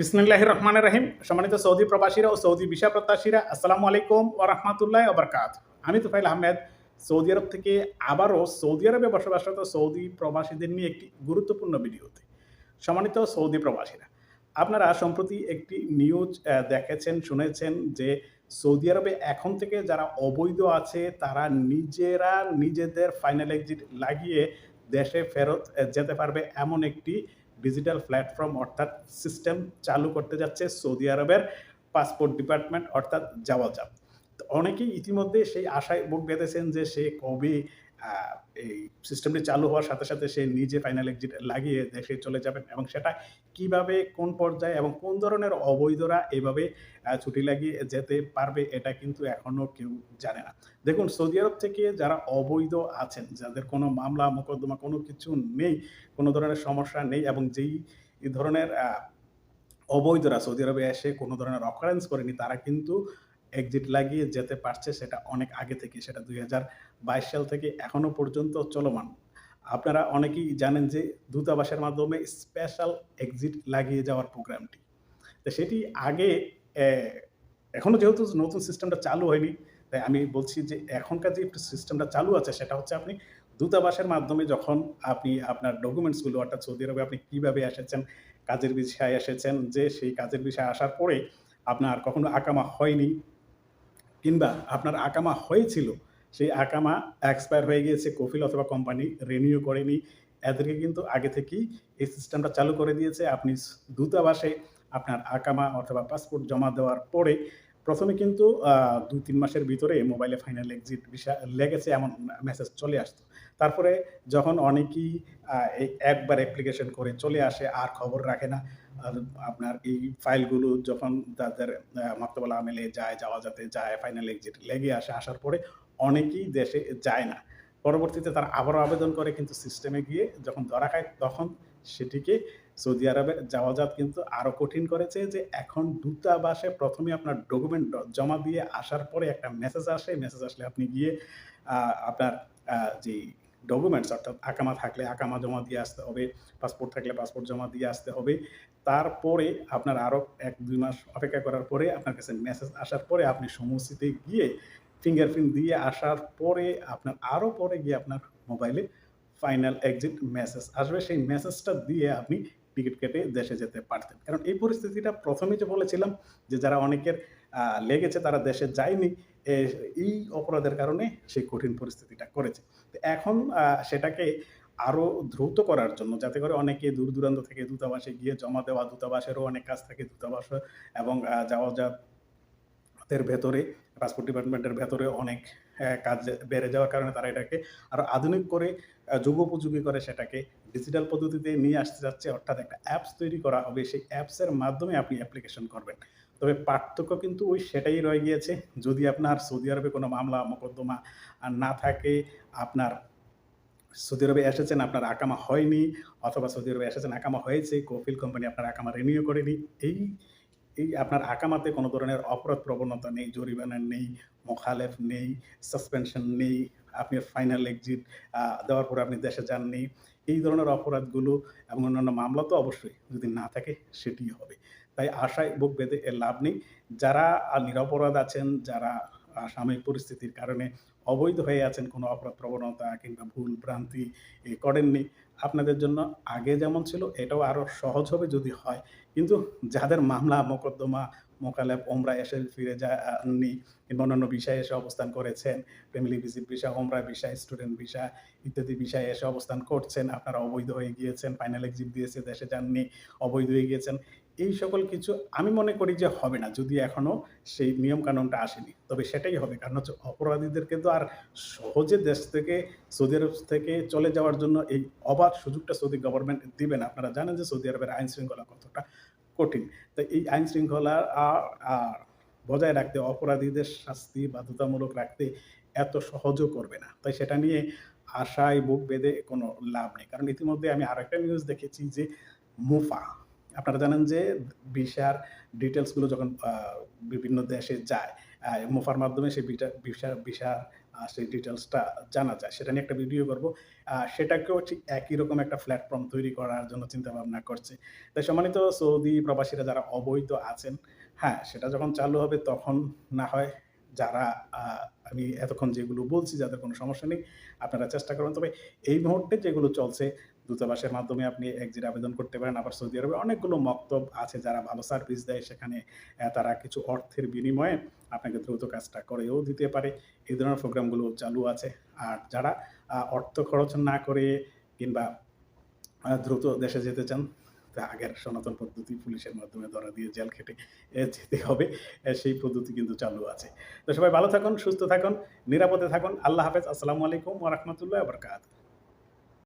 বিসমিল্লাহ রহমান রাহিম সম্মানিত সৌদি প্রবাসীরা ও সৌদি ভিসা প্রত্যাশীরা, আসসালামু আলাইকুম ও রহমতুল্লাহ ওবরকাত আমি তুফাইল আহমেদ, সৌদি আরব থেকে আবারও সৌদি আরবে বসবাসরত সৌদি প্রবাসীদের নিয়ে একটি গুরুত্বপূর্ণ ভিডিওতে। সম্মানিত সৌদি প্রবাসীরা, আপনারা সম্প্রতি একটি নিউজ দেখেছেন, শুনেছেন যে সৌদি আরবে এখন থেকে যারা অবৈধ আছে, তারা নিজেরা নিজেদের ফাইনাল এক্সিট লাগিয়ে দেশে ফেরত যেতে পারবে এমন একটি ডিজিটাল প্ল্যাটফর্ম অর্থাৎ সিস্টেম চালু করতে যাচ্ছে সৌদি আরবের পাসপোর্ট ডিপার্টমেন্ট অর্থাৎ জাওয়াজাব অনেকেই ইতিমধ্যে সেই আশায় বুক বেঁধেছেন যে সে কবে এই সিস্টেমটি চালু হওয়ার সাথে সাথে সে নিজে ফাইনাল এক্সিট লাগিয়ে দেশে চলে যাবেন এবং সেটা কীভাবে, কোন পর্যায়ে এবং কোন ধরনের অবৈধরা এভাবে ছুটি লাগিয়ে যেতে পারবে এটা কিন্তু এখনও কেউ জানে না। দেখুন, সৌদি আরব থেকে যারা অবৈধ আছেন, যাদের কোনো মামলা, মোকদ্দমা কোনো কিছু নেই, কোনো ধরনের সমস্যা নেই এবং যেই ধরনের অবৈধরা সৌদি আরবে এসে কোনো ধরনের অকারেন্স করেনি, তারা কিন্তু এক্সিট লাগিয়ে যেতে পারছে সেটা অনেক আগে থেকে, সেটা দুই হাজার বাইশ সাল থেকে এখনও পর্যন্ত চলমান। আপনারা অনেকেই জানেন যে দূতাবাসের মাধ্যমে স্পেশাল এক্সিট লাগিয়ে যাওয়ার প্রোগ্রামটি তো সেটি আগে এখনও যেহেতু নতুন সিস্টেমটা চালু হয়নি, তাই আমি বলছি যে এখনকার যে সিস্টেমটা চালু আছে সেটা হচ্ছে আপনি দূতাবাসের মাধ্যমে যখন আপনি আপনার ডকুমেন্টসগুলো অর্থাৎ সৌদি আরবে আপনি কীভাবে এসেছেন, কাজের বিষয়ে এসেছেন, যে সেই কাজের বিষয়ে আসার পরে আপনার কখনো আকামা হয়নি কিংবা আপনার আকামা হয়েছিল, সেই আকামা এক্সপায়ার হয়ে গিয়েছে, কফিল অথবা কোম্পানি রিনিউ করেনি। এদেরকে কিন্তু আগে থেকেই এই সিস্টেমটা চালু করে দিয়েছে। আপনি দূতাবাসে আপনার আকামা অথবা পাসপোর্ট জমা দেওয়ার পরে প্রথমে কিন্তু দুই, তিন মাসের ভিতরে মোবাইলে ফাইনাল এক্সিট বিষয় লেগেছে এমন মেসেজ চলে আসতো। তারপরে যখন অনেকেই একবার অ্যাপ্লিকেশন করে চলে আসে, আর খবর রাখে না আপনার এই ফাইলগুলো যখন তাদের মাক্তবলা আমেলে যায়, যাওয়া যাতে যায় ফাইনাল এক্সিট লেগে আসে, আসার পরে অনেকেই দেশে যায় না। পরবর্তীতে তারা আবারও আবেদন করে, কিন্তু সিস্টেমে গিয়ে যখন ধরা খায়, তখন সেটিকে সৌদি আরবে যাওয়াজাত কিন্তু আরও কঠিন করেছে যে এখন দূতাবাসে প্রথমে আপনার ডকুমেন্ট জমা দিয়ে আসার পরে একটা মেসেজ আসে। মেসেজ আসলে আপনি গিয়ে আপনার যে ডকুমেন্টস অর্থাৎ আকামা থাকলে আকামা জমা দিয়ে আসতে হবে পাসপোর্ট থাকলে পাসপোর্ট জমা দিয়ে আসতে হবে। তারপরে আপনার আরও এক, দুই মাস অপেক্ষা করার পরে আপনার কাছে মেসেজ আসার পরে আপনি সমস্যাতে গিয়ে ফিঙ্গারপ্রিন্ট দিয়ে আসার পরে আপনার আরও পরে গিয়ে আপনার মোবাইলে ফাইনাল এক্সিট মেসেজ আসবে। সেই মেসেজটা দিয়ে আপনি টিকিট কেটে দেশে যেতে পারতেন। কারণ এই পরিস্থিতিটা প্রথমে যে বলেছিলাম যে যারা অনেকের লেগেছে তারা দেশে যায়নি এই অপরাধের কারণে সেই কঠিন পরিস্থিতিটা করেছে। তো এখন সেটাকে আরও দ্রুত করার জন্য, যাতে করে অনেকে দূর দূরান্ত থেকে দূতাবাসে গিয়ে জমা দেওয়া, দূতাবাসেরও অনেক কাজ থাকে দূতাবাস এবং যাওয়া যাতের ভেতরে পাসপোর্ট ডিপার্টমেন্টের ভেতরে অনেক কাজ বেড়ে যাওয়ার কারণে তারা এটাকে আরও আধুনিক করে যুগোপযোগী করে সেটাকে ডিজিটাল পদ্ধতিতে নিয়ে আসতে যাচ্ছে। অর্থাৎ একটা অ্যাপস তৈরি করা হবে। সেই অ্যাপসের মাধ্যমে আপনি অ্যাপ্লিকেশন করবেন। তবে পার্থক্য কিন্তু ওই সেটাই রয়ে গিয়েছে। যদি আপনার সৌদি আরবে কোনো মামলা, মোকদ্দমা না থাকে, আপনার সৌদি আরবে এসেছেন, আপনার আকামা হয়নি, অথবা সৌদি আরবে এসেছেন, আকামা হয়েছে, কোফিল কোম্পানি আপনার আকামা রিনিউ করেনি, এই এই আপনার আকামাতে কোনো ধরনের অপরাধ প্রবণতা নেই, জরিমানা নেই, মোখালেফ নেই সাসপেনশন নেই, আপনি ফাইনাল এক্সিট দেওয়ার পরে আপনি দেশে যাননি, এই ধরনের অপরাধগুলো এবং অন্যান্য মামলা তো অবশ্যই যদি না থাকে সেটি হবে। তাই আশায় বুক বেঁধে এর লাভ নেই। যারা নিরপরাধ আছেন, যারা সাময়িক পরিস্থিতির কারণে অবৈধ হয়ে আছেন, কোনো অপরাধ প্রবণতা কিংবা ভুল ভ্রান্তি করেননি। আপনাদের জন্য আগে যেমন ছিল, এটাও আরও সহজ হবে যদি হয়। কিন্তু যাদের মামলা, মোকদ্দমা, মোকালেব, ওমরা এসে ফিরে যাননি কিংবা অন্যান্য বিষয়ে এসে অবস্থান করেছেন, ফ্যামিলি ভিজিট ভিসা, ওমরা ভিসা, স্টুডেন্ট ভিসা ইত্যাদি বিষয়ে এসে অবস্থান করছেন, আপনারা অবৈধ হয়ে গিয়েছেন, ফাইনাল এক্সিট দিয়েছে, দেশে যাননি, অবৈধ হয়ে গিয়েছেন এই সকল কিছু আমি মনে করি যে হবে না, যদি এখনও সেই নিয়ম কানুনটা আসেনি। তবে সেটাই হবে, কারণ হচ্ছে অপরাধীদেরকে তো আর সহজে দেশ থেকে, সৌদি আরব থেকে চলে যাওয়ার জন্য এই অবাধ সুযোগটা সৌদি গভর্নমেন্ট দিবে না। আপনারা জানেন যে সৌদি আরবের আইন শৃঙ্খলা কতটা কঠিন। তো এই আইন শৃঙ্খলা আর বজায় রাখতে, অপরাধীদের শাস্তি বাধ্যতামূলক রাখতে এত সহজও করবে না। তাই সেটা নিয়ে আশায় বুক বেঁধে কোনো লাভ নেই। কারণ ইতিমধ্যে আমি আর একটা নিউজ দেখেছি যে মুফা আপনারা জানেন যে ভিসার ডিটেলসগুলো যখন বিভিন্ন দেশে যায় মুফার মাধ্যমে সেই ভিসা ভিসা ভিসার সেই ডিটেলসটা জানা যায়। সেটা নিয়ে একটা ভিডিও করব। সেটাকেও ঠিক একই রকম একটা প্ল্যাটফর্ম তৈরি করার জন্য চিন্তাভাবনা করছে তাই সম্মানিত সৌদি প্রবাসীরা যারা অবৈধ আছেন, হ্যাঁ, সেটা যখন চালু হবে তখন না হয় যারা আমি এতক্ষণ যেগুলো বলছি যাদের কোনো সমস্যা নেই, আপনারা চেষ্টা করবেন। তবে এই মুহূর্তে যেগুলো চলছে দূতাবাসের মাধ্যমে আপনি এক্সিট আবেদন করতে পারেন। আবার সৌদি আরবে অনেকগুলো মক্তব আছে যারা ভালো সার্ভিস দেয় সেখানে তারা কিছু অর্থের বিনিময়ে আপনাকে দ্রুত কাজটা করেও দিতে পারে। এই ধরনের প্রোগ্রামগুলো চালু আছে। আর যারা অর্থ খরচ না করে কিংবা দ্রুত দেশে যেতে চান, আগের সনাতন পদ্ধতি পুলিশের মাধ্যমে ধরা দিয়ে জেল খেটে যেতে হবে। সেই পদ্ধতি কিন্তু চালু আছে। তো সবাই ভালো থাকুন, সুস্থ থাকুন, নিরাপদে থাকুন। আল্লাহ হাফেজ। আসসালামু আলাইকুম ওয়া রাহমাতুল্লাহি ওয়া বারাকাতুহু।